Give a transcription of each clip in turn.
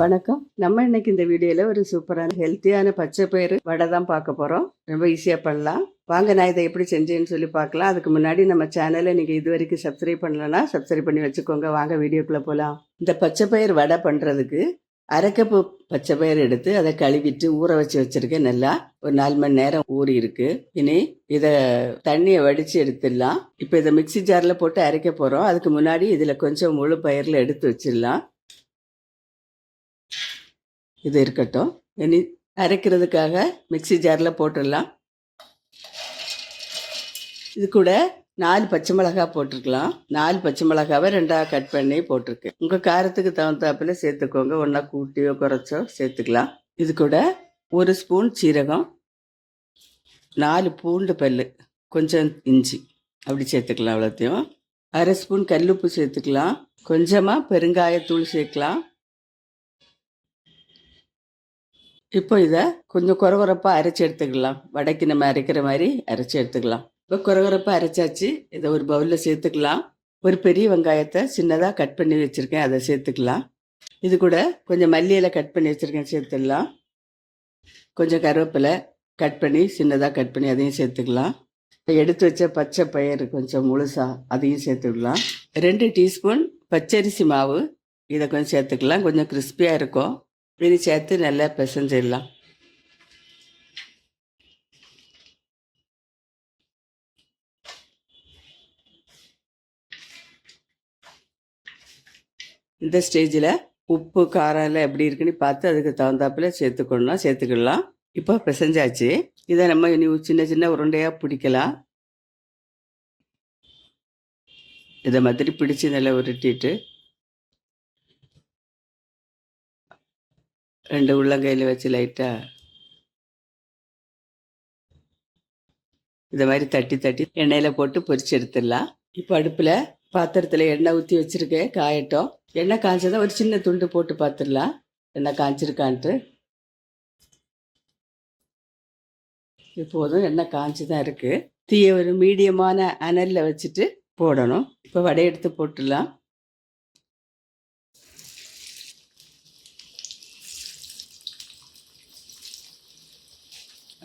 வணக்கம். நம்ம இன்னைக்கு இந்த வீடியோல ஒரு சூப்பரான ஹெல்த்தியான பச்சை பயிறு வடை தான் பார்க்க போறோம். ரொம்ப ஈஸியா பண்ணலாம். வாங்க நான் இதை எப்படி செஞ்சேன்னு சொல்லி பார்க்கலாம். அதுக்கு முன்னாடி நம்ம சேனலை நீங்க இது வரைக்கும் சப்ஸ்கிரைப் பண்ணலன்னா சப்ஸ்கிரைப் பண்ணி வச்சுக்கோங்க. வாங்க வீடியோக்குள்ள போலாம். இந்த பச்சை பயிர் வடை பண்றதுக்கு அரைக்கப்பு பச்சை பயிர் எடுத்து அதை கழுவிட்டு ஊற வச்சு வச்சிருக்கேன். நல்லா ஒரு நாலு மணி நேரம் ஊறி இருக்கு. இனி இதை தண்ணியை வடிச்சு எடுத்துடலாம். இப்போ இதை மிக்ஸி ஜாரில் போட்டு அரைக்க போகிறோம் அதுக்கு முன்னாடி இதில் கொஞ்சம் முழு பயிரில் எடுத்து வச்சிடலாம். இது இருக்கட்டும். இனி அரைக்கிறதுக்காக மிக்ஸி ஜாரில் போட்டுடலாம். இது கூட நாலு பச்சை மிளகாய் போட்டிருக்கலாம். நாலு பச்சை மிளகாவை ரெண்டாக கட் பண்ணி போட்டிருக்கேன். உங்கள் காரத்துக்கு தகுந்தாப்பில் சேர்த்துக்கோங்க. ஒன்றா கூட்டியோ குறைச்சோ சேர்த்துக்கலாம். இது கூட ஒரு ஸ்பூன் சீரகம் நாலு பூண்டு பல் கொஞ்சம் இஞ்சி. அப்படி சேர்த்துக்கலாம் அவ்வளோத்தையும். அரை ஸ்பூன் கல்லுப்பு சேர்த்துக்கலாம். கொஞ்சமாக பெருங்காயத்தூள் சேர்க்கலாம். இப்போ இதை கொஞ்சம் குறகுறப்பாக அரைச்சி எடுத்துக்கலாம். வடைக்கு நம்ம அரைக்கிற மாதிரி அரைச்சி எடுத்துக்கலாம். இப்போ குறகுறப்பாக அரைச்சாச்சு. இதை ஒரு பவுலில் சேர்த்துக்கலாம். ஒரு பெரிய வெங்காயத்தை சின்னதாக கட் பண்ணி வச்சுருக்கேன். அதை சேர்த்துக்கலாம். இது கூட கொஞ்சம் மல்லியில் கட் பண்ணி வச்சுருக்கேன். சேர்த்துடலாம். கொஞ்சம் கருவேப்பிலை கட் பண்ணி சின்னதாக கட் பண்ணி அதையும் சேர்த்துக்கலாம். இப்போ எடுத்து வச்ச பச்சை பயிறு கொஞ்சம் முழுசாக அதையும் சேர்த்துக்கலாம் ரெண்டு டீஸ்பூன் பச்சரிசி மாவு இதை கொஞ்சம் சேர்த்துக்கலாம். கொஞ்சம் கிறிஸ்பியாக இருக்கும். இது சேர்த்து நல்லா பிசைஞ்சிடலாம். இந்த ஸ்டேஜில் உப்பு காரம் எல்லாம் எப்படி இருக்குன்னு பார்த்து அதுக்கு தகுந்தாப்புல சேர்த்துக்கணும். சேர்த்துக்கலாம். இப்போ பிசைஞ்சாச்சு. இதை நம்ம இனி சின்ன சின்ன உருண்டையாக பிடிக்கலாம். இதை மாதிரி பிடிச்சி நல்லா உருட்டிட்டு ரெண்டு உள்ளங்கையில் வச்சு லைட்டாக இந்த மாதிரி தட்டி தட்டி எண்ணெயில் போட்டு பொரிச்சு எடுத்துடலாம். இப்போ அடுப்பில் பாத்திரத்தில் எண்ணெய் ஊற்றி வச்சுருக்கேன் காயட்டும். எண்ணெய் காய்ச்சதான் ஒரு சின்ன துண்டு போட்டு பார்த்துடலாம் எண்ணெய் காய்ச்சிருக்கான்ட்டு இப்போதும் எண்ணெய் காய்ச்சி தான் இருக்குது தீயை ஒரு மீடியமான அனலில் வச்சுட்டு போடணும். இப்போ வடையெடுத்து போட்டுடலாம்.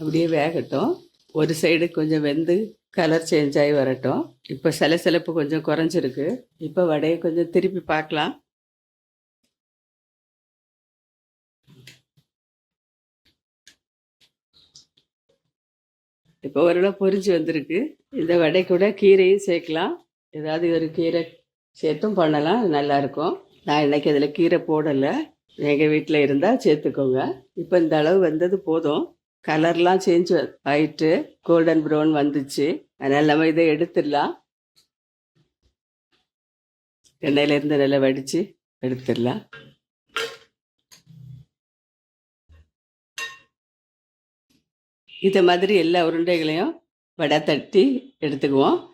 அப்படியே வேகட்டும். ஒரு சைடு கொஞ்சம் வெந்து கலர் சேஞ்ச் ஆகி வரட்டும். இப்போ சலசலப்பு கொஞ்சம் குறைஞ்சிருக்கு. இப்போ வடையை கொஞ்சம் திருப்பி பார்க்கலாம். இப்போ ஓரளவு பொரிஞ்சு வந்திருக்கு. இந்த வடை கூட கீரையும் சேர்க்கலாம். ஏதாவது ஒரு கீரை சேர்த்தும் பண்ணலாம். நல்லாயிருக்கும் நான் இன்னைக்கு அதில் கீரை போடலை. எங்கள் வீட்டில் இருந்தால் சேர்த்துக்கோங்க. இப்போ இந்த அளவு வந்தது போதும். கலர்லாம் சேஞ்ச் ஆயிட்டு கோல்டன் ப்ரௌன் வந்துச்சு. அதனால் நம்ம இதை எடுத்துடலாம். எண்ணெயிலேருந்து நல்லா வடித்து எடுத்துடலாம். இதை மாதிரி எல்லா உருண்டைகளையும் வடை தட்டி எடுத்துக்குவோம்.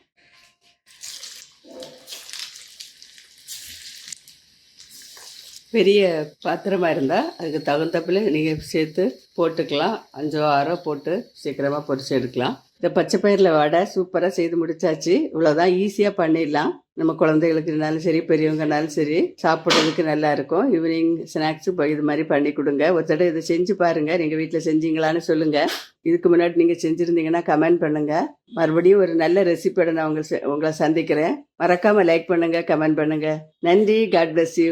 பெரிய பாத்திரமாக இருந்தால் அதுக்கு தகுந்தப்பில் நீங்கள் சேர்த்து போட்டுக்கலாம். அஞ்சோ ஆறோ போட்டு சீக்கிரமாக பொரிச்சு எடுக்கலாம். இந்த பச்சை பயிரில் வடை சூப்பராக செய்து முடிச்சாச்சு. இவ்வளோதான் ஈஸியாக பண்ணிடலாம். நம்ம குழந்தைகளுக்குனாலும் சரி பெரியவங்கனாலும் சரி சாப்பிட்றதுக்கு நல்லா இருக்கும். ஈவினிங் ஸ்நாக்ஸு இது மாதிரி பண்ணி கொடுங்க. ஒரு தடவை இதை செஞ்சு பாருங்கள் நீங்கள் வீட்டில் செஞ்சீங்களான்னு சொல்லுங்கள் இதுக்கு முன்னாடி நீங்கள் செஞ்சுருந்தீங்கன்னா கமெண்ட் பண்ணுங்கள் மறுபடியும் ஒரு நல்ல ரெசிபியோட நான் உங்களை உங்களை சந்திக்கிறேன். மறக்காமல் லைக் பண்ணுங்கள் கமெண்ட் பண்ணுங்கள் நன்றி. God bless you